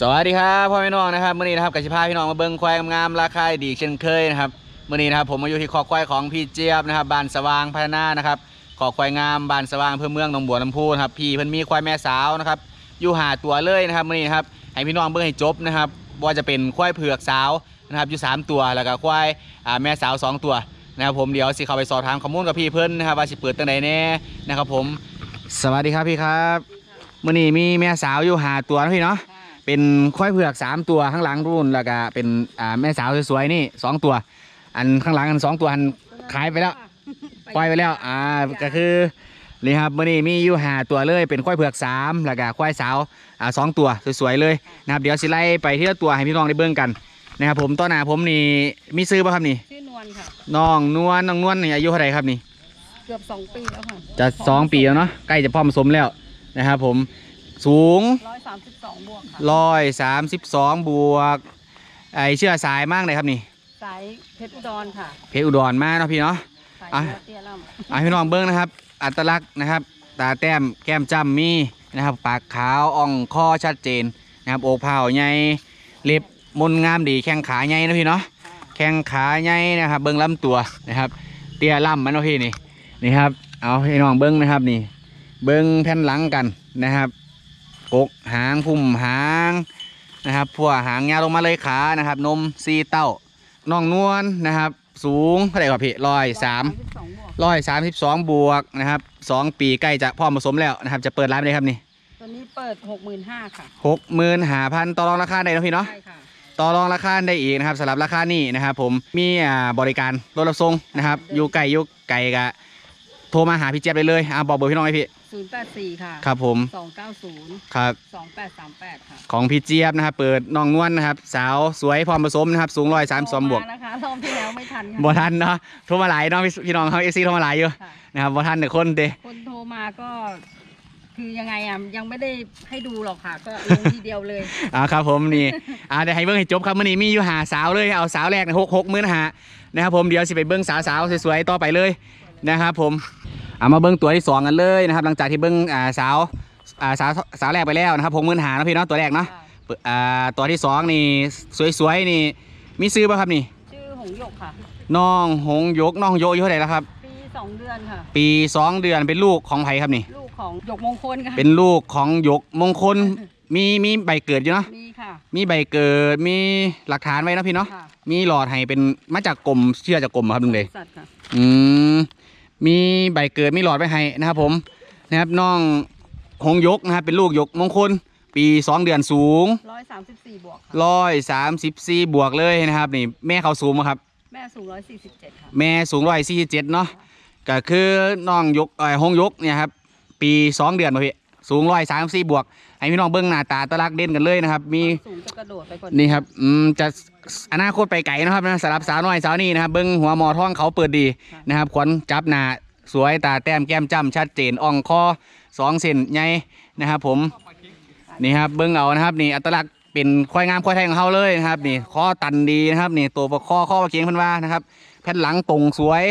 สวัสดีครับพ่อแม่น้องนะครับเมื่อนี้นะครับกสิพาพี่น้องมาเบิ้งควายงามราคาดีเช่นเคยนะครับเมื่อนี้นะครับผมมาอยู่ที่คอควายของพี่เจี๊ยบนะครับบ้านสว่างพัฒนานะครับคอควายงามบ้านสว่างเพื่อเมืองหนองบัวลำพูนะครับพี่เพิ่นมีควายแม่สาวนะครับอยู่หาตัวเลยนะครับเมื่อนี้นะครับให้พี่น้องเบิ้งให้จบนะครับว่าจะเป็นควายเผือกสาวนะครับอยู่สามตัวแล้วก็ควายแม่สาวสองตัวนะครับผมเดี๋ยวสิเข้าไปสอบถามข้อมูลกับพี่เพิ่นนะครับว่าสิเปิดตั้งไหนแน่นะครับผม สวัสดีครับพี่ครับมื่อนี้มีแม่สาวอยู่หาตัวนะพี่เนาะเป็นควายเผือกสามตัวข้างหลังรุ่นแล้วก็เป็นอ่าแม่สาวสวยๆนี่สองตัว อันข้างหลังอันสองตัวอันขายไปแล้วปล่อยไปแล้วอ่าก็คือนี่ครับมื่อนี้มีอยู่หาตัวเลยเป็นควายเผือกสามแล้วก็ควายสาวอ่าสองตัวสวยๆเลยนะครับเดี๋ยวสิไล่ไปที่ละตัวให้พี่น้องได้เบิ่งกันนะครับผมต้นหน้าผมนี่มีซื้อป่ะครับนี่ชื่อนวลค่ะน้องนวลน้องนวลนี่อายุเท่าไหร่ครับนี่ เกือบสองปีแล้วค่ะจะสองปีแล้วเนาะใกล้จะพร้อมผสมแล้วนะครับผมสูงร้อยสามสิบสองบวกค่ะร้อยสามสิบสองบวกไอเชื่อสายมากเลยครับนี่สายเพชรอุดรค่ะเพชรอุดรมากเนาะพี่เนาะสายอะเนื้อเตี้ยล่ำอะพี่น้องเบิ้งนะครับ อัตลักษณ์นะครับ ตาแต้มแก้มจ้ำมีนะครับปากขาวอ่องคอชัดเจนนะครับโอกเผาใหญ่เล็บมนงามดีแข้งขาใหญ่นะพี่เนาะแข้งขาใหญ่นะครับ เบิ้งลำตัวนะครับ เตี้ยล่ำมันเนาะพี่นี่ นี่ครับ เอาพี่น้องเบิ้งนะครับนี่ เบิ้งแผ่นหลังกันนะครับ กกหางพุ่มหางนะครับพวกหางยาวลงมาเลยขานะครับ นมซีเต้าน้องนวลนะครับ สูงเท่าไหร่ครับพี่ร้อยสามสิบสองบวกร้อยสามสิบสองบวกนะครับสองปีใกล้จะพร้อมผสมแล้วนะครับ จะเปิดร้านไปเลยครับนี่ตัวนี้เปิดหกหมื่นห้าค่ะหกหมื่นหาพันต่อรองราคาได้เนาะพี่เนาะใช่ค่ะต่อรองราคาได้อีกนะครับสำหรับราคานี้นะครับ ผมมีอ่าบริการรถรับส่งนะครับอยู่ไกลอยู่ไกลกะ โทรมาหาพี่เจี๊ยบได้เลยอ่าบอกเบอร์พี่น้องให้พี่ศูนย์แปดสี่ค่ะครับผมสองเก้าศูนย์ครับ สองแปดสามแปดค่ะของพี่เจี๊ยบนะครับเปิดน้องนวลนะครับ สาวสวยพร้อมผสมนะครับสูงร้อยสามสองบวกโทรมานะคะรอบที่แล้วไม่ทันค่ะบ่ทันเนาะโทรมาหลายเนาะพี่พี่น้องเขาเอซีโทรมาหลายอยู่ค่ะ นะครับบ่ทันเด็กคนเด้ คนโทรมาก็ คือยังไงอะยังไม่ได้ให้ดูหรอกค่ะ ก็ลงทีเดียวเลย อ่าครับผมนี่อ่าเดี๋ยวให้เบิ้งให้จบครับมื่อนี้มีอยู่หาสาวเลยเอาสาวแรกหกหกหมื่นหานะครับผมเดี๋ยวสิไปเบิ้งสาวสาวๆสวยๆต่อไปเลยนะครับผม เอามาเบิ้งตัวที่สองกันเลยนะครับ หลังจากที่เบิ้งอ่าสาวอ่าสาวสาวแรกไปแล้วนะครับหกหมื่นหานะพี่เนาะตัวแรกเนาะค่ะเปิดอ่าตัวที่สองนี่สวยๆนี่มีซื้อป่ะครับนี่ชื่อหงหยกค่ะ น้องหงยกน้องหงโยกอายุเท่าไหร่แล้วครับ ปีสองเดือนค่ะ ปีสองเดือนเป็นลูกของไผครับนี่ ลูกของหยกมงคลค่ะ เป็นลูกของหยกมงคล มีมีใบเกิดอยู่เนาะ มีค่ะ มีใบเกิดมีหลักฐานไว้เนาะพี่เนาะค่ะมีหลอดให้เป็นมาจากกรมเชื่อจากกรมครับลุงเดยสัตว์ค่ะ อืม มีใบเกิดมีหลอดไว้ให้นะครับผมนะครับน้องหงยกนะครับเป็นลูกยกมงคล ปีสองเดือนสูงร้อยสามสิบสี่บวกค่ะร้อยสามสิบสี่บวกเลยนะครับนี่แม่เขาสูงไหมครับ แม่สูงร้อยสี่สิบเจ็ดค่ะแม่สูงร้อยสี่เจ็ดเนาะก็คือน้องยกเอ่อหงยกเนี่ยครับปีสองเดือนมาพี่สูงร้อยสามสี่บวก ให้พี่น้องเบิ้งหน้าตาตะลักเด่นกันเลยนะครับ มีสูงจะกระโดดไปกว่านี่ครับอืมจะอนาคตไปไกลนะครับนะสำหรับสาวน้อยสาวนี่นะครับเบิ้งหัวหมอท้องเขาเปิดดีนะครับขวัญจับหน้าสวยตาแต้มแก้มจ้ำชัดเจนอ่องคอสองเซนใหญ่นะครับ ผมนี่ครับเบิ้งเอานะครับนี่อัตลักษณ์เป็นควายงามควายไทยของเขาเลยนะครับ นี่ข้อตันดีนะครับ นี่ตัวประคอข้อประเคียงเพันว่านะครับ แผ่นหลังตรงสวย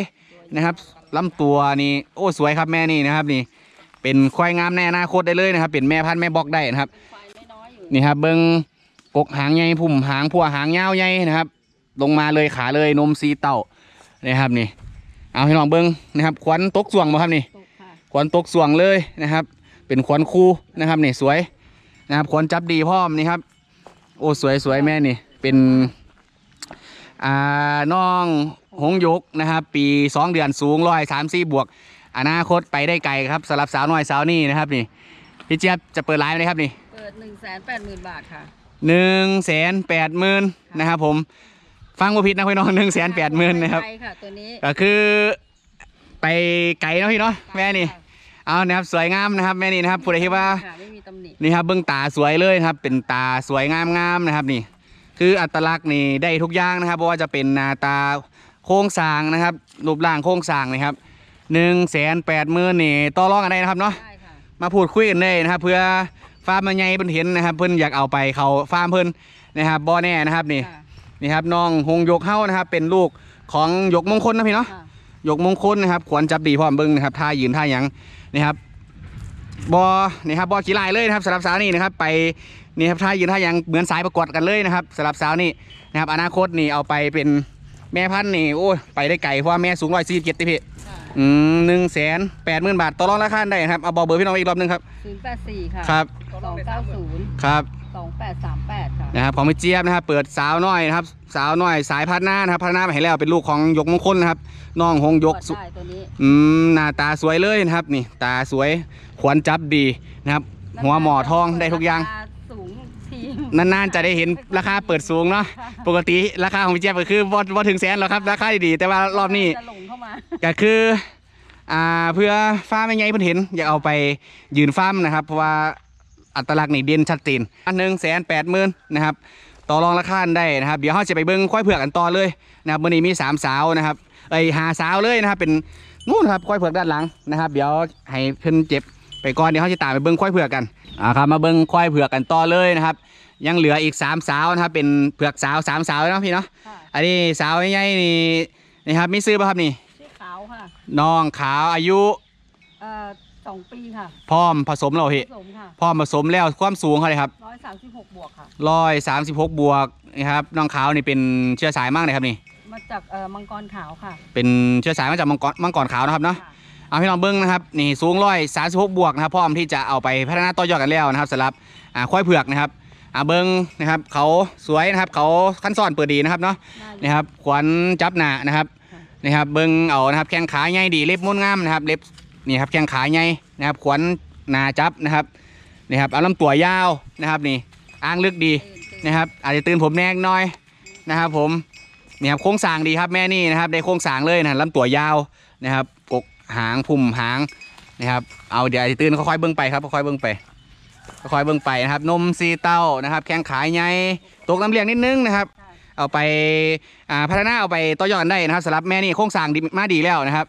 นะครับลำตัวนี่โอ้สวยครับแม่นี่นะครับนี่ เป็นควายงามในอนาคตได้เลยนะครับ เป็นแม่พันธุ์แม่บอกได้นะครับไฟไม่น้อยอยู่นี่ครับเบิ้งกกหางใหญ่พุ่มหางพัวหางยาวใหญ่นะครับ ลงมาเลยขาเลยนมสีเต่านะครับนี่ เอาให้น้องเบิ้งนะครับขวัญตกสวงมาครับนี่ตกค่ะขวัญตกสวงเลยนะครับ เป็นขวัญคู่นะครับนี่สวยนะครับขวัญจับดีพร้อมนี่ครับ โอ้สวยสวยแม่นี่ เป็นอ่าน้องหงยกนะครับ ปีสองเดือนสูงร้อยสามสี่บวก อนาคตไปได้ไกลครับสำหรับสาวน้อยสาวนี่นะครับนี่พี่เจี๊ยบจะเปิดไลฟ์ไหมครับนี่เปิดหนึ่งแสนแปดหมื่นบาทค่ะ หนึ่งแสนแปดหมื่นนะครับผมฟังว่าผิดนะพี่น้องหนึ่งแสนแปดหมื่นนะครับไกลค่ะตัวนี้ก็คือไปไกลเนาะพี่เนาะแม่นี่เอานะครับสวยงามนะครับแม่นี่นะครับผู้ใดที่ว่าค่ะไม่มีตำหนินี่ครับเบื้องตาสวยเลยนะครับ เป็นตาสวยงามงามๆนะครับนี่ คืออัตลักษณ์นี่ได้ทุกอย่างนะครับเพราะว่าจะเป็นหน้าตาโครงสร้างนะครับรูปร่างโครงสร้างนะครับ หนึ่งแสนแปดหมื่นนี่ต่อรองกันได้นะครับเนาะได้ค่ะมาพูดคุยกันเลยนะครับ เพื่อฟาร์มมันใหญ่เพิ่นเห็นนะครับเพิ่นอยากเอาไปเขาฟาร์มเพิ่นนะครับบ่แน่นะครับนี่ค่ะนี่ครับน้องหงยกเฮ้านะครับ เป็นลูกของยกมงคลนะพี่เนาะ ค่ะยกมงคลนะครับควรจับดีพร้อมเบิ้งนะครับท่ายืนท่าหยังนะครับบอนี่ครับบอขี่ลายเลยนะครับสำหรับสาวนี่นะครับไปนี่ครับท่ายืนท่าหยังเหมือนสายประกวดกันเลยนะครับสำหรับสาวนี่นะครับอนาคตนี่เอาไปเป็นแม่พันธุ์นี่โอ้ยไปได้ไกลเพราะว่าแม่สูงร้อยสี่สิบเจ็ดติพี่ค่ะ อืมหนึ่งแสนแปดหมื่นบาทต่อรองราคาได้นะครับเอาบอกเบอร์พี่น้องอีกรอบหนึงครับศูนย์แปดสี่ค่ะครับสองเก้าศูนย์ครับ สองแปดสามแปดค่ะ นะครับของพี่เจี๊ยบนะครับเปิดสาวน้อยนะครับสาวน้อยสายพัฒนานะครับพัฒนามาให้แล้วเป็นลูกของยกมงคลนะครับน้องหงยกตรวจสุได้ตัวนี้อืมหน้าตาสวยเลยนะครับนี่ ตาสวยขวัญจับดีนะครับ หัวหมอทองได้ทุกอย่างรคสูงที นานๆจะได้เห็นราคาเปิดสูงเนาะปกติราคาของพี่เจี๊ยบก็คือบ่บ่ถึงแสนหรอกครับราคาดีๆแต่ว่ารอบนี้จะหลงเข้ามาก็คืออ่าเพื่อฟ้าร์มไม่ไงเพิ่นเห็น อยากเอาไปยืนฟาร์มนะครับ เพราะว่าอัตลักษณ์นี่เด่นชัดเจนอันหนึ่งแสนแปดหมื่นนะครับต่อรองราคาได้นะครับ เดี๋ยวเราจะไปเบิ้งควายเผือกกันต่อเลยนะครับวันนี้มีสามสาวนะครับเอ้ยหาสาวเลยนะครับเป็นนู่นครับควายเผือกด้านหลังนะครับ เดี๋ยวให้เพิ่นเจ็บไปก่อนเดี๋ยวเขาจะตามไปเบิ้งควายเผือกกันอ่าครับมาเบิ้งควายเผือกกันต่อเลยนะครับ ยังเหลืออีกสามสาวนะครับ เป็นเผือกสาวสามสาวเนาะพี่เนาะค่ะอันนี้สาวใหญ่ๆนี่นะครับมีซื้อป่ะครับนี่ชื่อขาวค่ะน้องขาวอายุเอ่อสองปีค่ะพร้อมผสมแล้วผพี่สมค่ะพร้อมผสมแล้วความสูงเขาเลยครับร้อยสามสิบหกบวกค่ะ ร้อยสามสิบหกบวกนะครับน้องขาวนี่เป็นเชื้อสายมากเลยครับนี่ มาจากเอ่อมังกรขาวค่ะเป็นเชื้อสายมาจากมังกรมังกรขาวนะครับเนาะ ค่ะ เอาพี่น้องเบิ้งนะครับนี่สูงร้อยสามสิบหกบวกนะครับพร้อมที่จะเอาไปพัฒนาต่อยอดกันแล้วนะครับสำหรับอ่าควายเผือกนะครับ อ่าเบิ้งนะครับ เขาสวยนะครับ เขาขั้นซ้อนเปิดดีนะครับเนาะได้เลยนะครับขวัญจับหนานะครับค่ะนะครับ เบิ้งเอานะครับแข้งขาใหญ่ดีเล็บม้วนงามนะครับ เล็บนี่ครับแข้งขาใหญ่นะครับ ขวัญหนาจับนะครับนี่ครับเอาลำตัวยาวนะครับนี่อ้างลึกดีตื่นตื่นนะครับ อาจจะตื่นผมแนกหน้อยนะครับ ผมนี่ครับโค้งสร้างดีครับแม่นี่นะครับได้โค้งสร้างเลยนะลำตัวยาวนะครับกกหางพุ่มหางนะครับ เอาเดี๋ยวอาจจะตื่นค่อยๆเบิ้งไปครับค่อยๆเบิ้งไป ค่อยๆเบิ้งไปนะครับ นมซีเต้านะครับ แข้งขาใหญ่ตกน้ำเลี้ยงนิดนึงนะครับค่ะเอาไปอ่าพัฒนาเอาไปต่อยอดกันได้นะครับสำหรับแม่นี่โครงสร้างดีมาดีแล้วนะครับ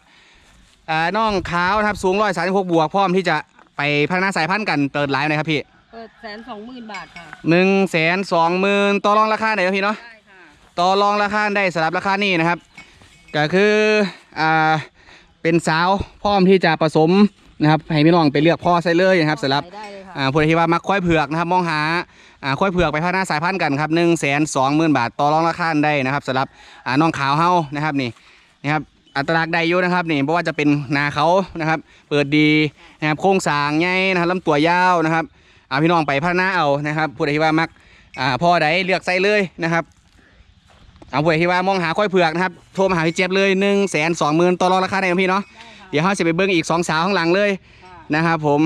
อ่าน้องขาวนะครับสูงร้อยสามสิบหกบวกพร้อมที่จะไปพัฒนาสายพันธุ์กันเปิดไลฟ์นะครับพี่เปิดแสนสองหมื่นบาทค่ะ หนึ่งแสนสองหมื่นต่อรองราคาไหนครับพี่เนาะ ได้ค่ะ ต่อรองราคาได้สำหรับราคานี่นะครับ ก็คืออ่าเป็นสาวพร้อมที่จะผสมนะครับให้พี่น้องไปเลือกพ่อใส่เลยนะครับสำหรับได้เลยค่ะ อ่าผู้ใดที่ว่ามักควายเผือกนะครับมองหาอ่าควายเผือกไปพัฒนาสายพันธุ์กันครับหนึ่งแสนสองหมื่นบาทต่อรองราคาได้นะครับสำหรับอ่าน้องขาวเฮานะครับนี่นะครับอัตลักษณ์ได้อยู่นะครับนี่เพราะว่าจะเป็นนาเขานะครับ เปิดดีนะครับโครงสร้างใหญ่นะครับลำตัวยาวนะครับเอาพี่น้องไปพัฒนาเอานะครับผู้ใดที่ว่ามักอ่าพ่อใดเลือกใส่เลยนะครับเอาผู้ใดที่ว่ามองหาควายเผือกนะครับโทรมาหาพี่เจี๊ยบเลยหนึ่งแสนสองหมื่นต่อรองราคาได้พี่เนาะเดี๋ยวเขาจะไปเบิ้งอีกสองสาวข้างหลังเลยนะครับผม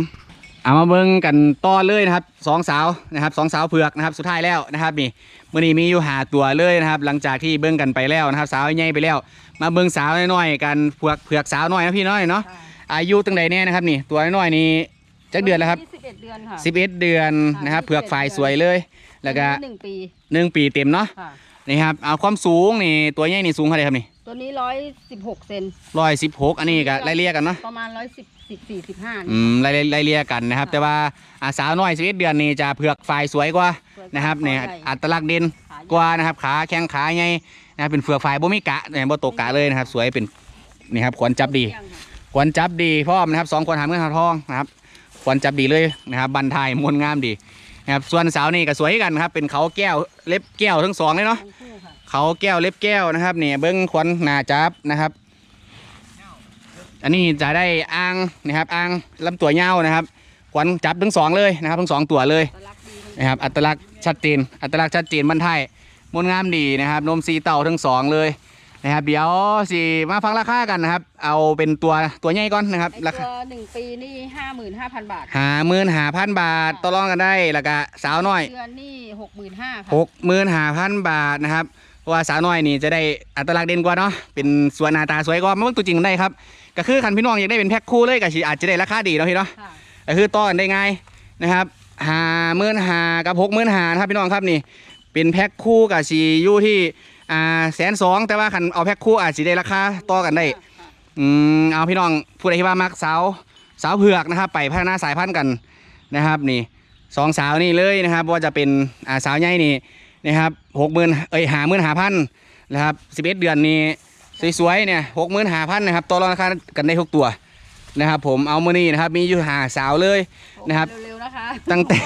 เอามาเบิ่งกันต่อเลยนะครับสองสาวนะครับสองสาวเผือกนะครับสุดท้ายแล้วนะครับนี่มื่อนี้มีอยู่หาตัวเลยนะครับหลังจากที่เบิ่งกันไปแล้วนะครับ สาวใหญ่ไปแล้ว มาเบิ่งสาวน้อยๆกันเผือกเผือกสาวน้อยนะพี่น้อยเนาะค่ะอายุตั้งใดแน่นะครับนี่ตัวน้อยๆนี่จักเดือนแล้วครับสิบเอ็ดเดือนค่ะ11 เดือนนะครับค่ะเผือกฝ่ายสวยเลย แล้วก็หนึ่งปีหนึ่งปีเต็มเนาะค่ะนี่ครับเอาความสูงนี่ตัวใหญ่นี่สูงเท่าไหร่ครับนี่ ตัวนี้ร้อยสิบหกเซนร้อยสิบหกอันนี้ก็ไล่เลี่ยกันเนาะประมาณร้อยสิบสิบสี่สิบห้าอืมไล่ไล่เลี่ยกันนะครับ แต่ว่าอาสาวน้อย11เดือนนี่จะเผือกฝ่ายสวยกว่านะครับเนี่ยอัตลักษณ์เด่นกว่านะครับขาแข้งขาใหญ่นะครับเป็นเฟือกฝ่ายบ่มีกะเนี่ยบ่ตกกะเลยนะครับ สวยเป็นนี่ครับขวัญจับดีขวัญจับดีพร้อมนะครับสองคนหามเงินหาทองนะครับขวัญจับดีเลยนะครับบันทายมวลงามดีนะครับส่วนสาวนี่ก็สวยกันครับเป็นเขาแก้วเล็บแก้วทั้งสองเลยเนาะทั้งคู่ค่ะ เขาแก้วเล็บแก้วนะครับเนี่ยเบิ้งขวัญหนาจับนะครับ อันนี้จะได้อ่างนะครับอ่างลำตัวยาวนะครับ ขวัญจับทั้งสองเลยนะครับทั้งสองตัวเลยตลักษณ์ดีทั้งนะครับอัตลักษณ์ชัดเจนอัตลักษณ์ชัดเจนบรรทายมนต์งามดีนะครับนมสีเต่าทั้งสองเลยนะครับเดี๋ยวสิมาฟังราคากันนะครับ เอาเป็นตัวตัวใหญ่ก่อนนะครับไอราตัคาวหนึ่งปีนี่ห้าหมื่นห้าพันบาทหาหมื่นหาพันบาทต่อรองกันได้แล้วก็สาวน้อยเดือนนี่หกหมื่นห้าค่ะหกหมื่นหาพันบาทนะครับเพราะ ว่าสาวน้อยนี่จะได้อัตลักษณ์เด่นกว่าเนาะเป็นสวยหน้าตาสวยกว่าไม่ต้องตัวจริงได้ครับก็คือคันพี่น้องอยากได้เป็นแพ็คคู่เลยก็สิอาจจะได้ราคาดีเนาะพี่เนาะค่ะก็คือต่อกันได้ง่ายนะครับหาหมื่นหากับหกหมื่นหานะครับพี่น้องครับนี่เป็นแพ็คคู่กับสีอยู่ที่อ่าแสนสองแต่ว่าคันเอาแพ็คคู่อาจจะได้ราคาต่อกันได้อืมเอาพี่น้องผู้ใดที่ว่ามักสาวสาวเผือกนะครับไปพัฒนาสายพันธุ์กันนะครับนี่สองสาวนี่เลยนะครับว่าจะเป็นอ่าสาวใหญ่นี่ นะครับหกหมื่นเอ้ยหาหมื่นหาพันนะครับสิบเอ็ดเดือนนี่สวยๆเนี่ยหกหมื่นหาพันนะครับตัวรองราคากันได้ทุกตัวนะครับผมเอามือนี้นะครับมีอยู่หาสาวเลยนะครับเร็วๆนะคะตั้งแต่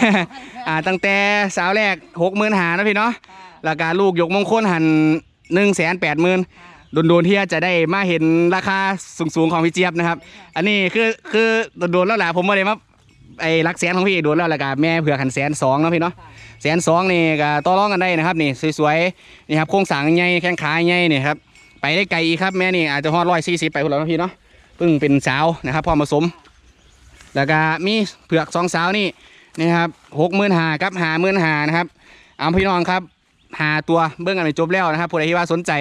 อ่าตั้งแต่สาวแรกหกหมื่นหานะพี่เนาะค่ะราคาลูกยกมงคลหันหนึ่งแสนแปดหมื่นค่ะโดนๆที่จะได้มาเห็นราคาสูงๆของพี่เจี๊ยบนะครับ อันนี้คือคือโดนๆแล้วแหละผมมาเลยมา ไอ้รักแสนของพี่โดนแล้วและกาแม่เผื่อขันแสนสองเนาะพี่เนาะค่ะแสนสองนี่ก็ต่อรองกันได้นะครับนี่สวยๆนี่ครับโครงสร้างใหญ่แข้งขาใหญ่นี่ครับไปได้ไกลอีกครับแม่นี่อาจจะฮอดร้อยสี่สิบไปคนละเนาะพี่เนาะเพิ่งเป็นสาวนะครับพอมาสม แล้วก็มีเผือกสองสาวนี่นะครับหกหมื่นหาครับหาหมื่นหานะครับเอาพี่น้องครับ หาตัวเบื้องกันไปจบแล้วนะครับผู้ใดที่ว่าสนใจ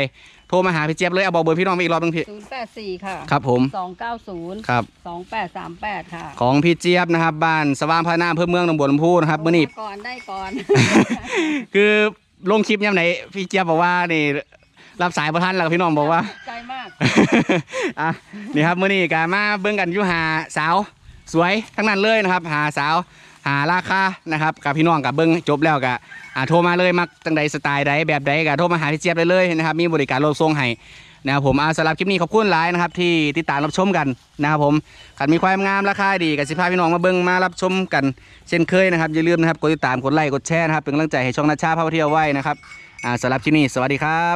โทรมาหาพี่เจี๊ยบเลยเอาบอกเบอร์พี่น้องไปอีกรอบนึงพี่ศูนย์แปดสี่ค่ะครับผมสองเก้าศูนย์ครับ สองแปดสามแปดค่ะของพี่เจี๊ยบนะครับบ้านสว่างพระนามอำเพิ่มเมืองตำบลลำพูนะครับเมื่อนี้ โทรมาก่อนได้ก่อน คือลงคลิปยามไหนพี่เจี๊ยบบอกว่านี่รับสายประทันแล้วพี่น้องบอกว่า ใจมาก อะนี่ครับมื่อนี้กามาเบิ่งกันอยู่หาสาว สวยทั้งนั้นเลยนะครับ หาสาว หาราคานะครับกับพี่น้องกับเบิ่งจบแล้วก็อ่าโทรมาเลยมักจังใดสไตล์ใดแบบใดก็โทรมาหาพี่เจี๊ยบได้เลยนะครับมีบริการรถส่งให้นะครับผมอาสำหรับคลิปนี้ขอบคุณหลายนะครับ ที่ติดตามรับชมกันนะครับผมขันมีความงามราคาดีกับสิพาพี่น้องมาเบิ่งมารับชมกัน เช่นเคยนะครับอย่าลืมนะครับกดติดตามกดไลค์กดแชร์นะครับเป็นกำลังใจให้ช่องนาชาพาเที่ยวไว้นะครับอ่าสำหรับคลิปนี้สวัสดีครับ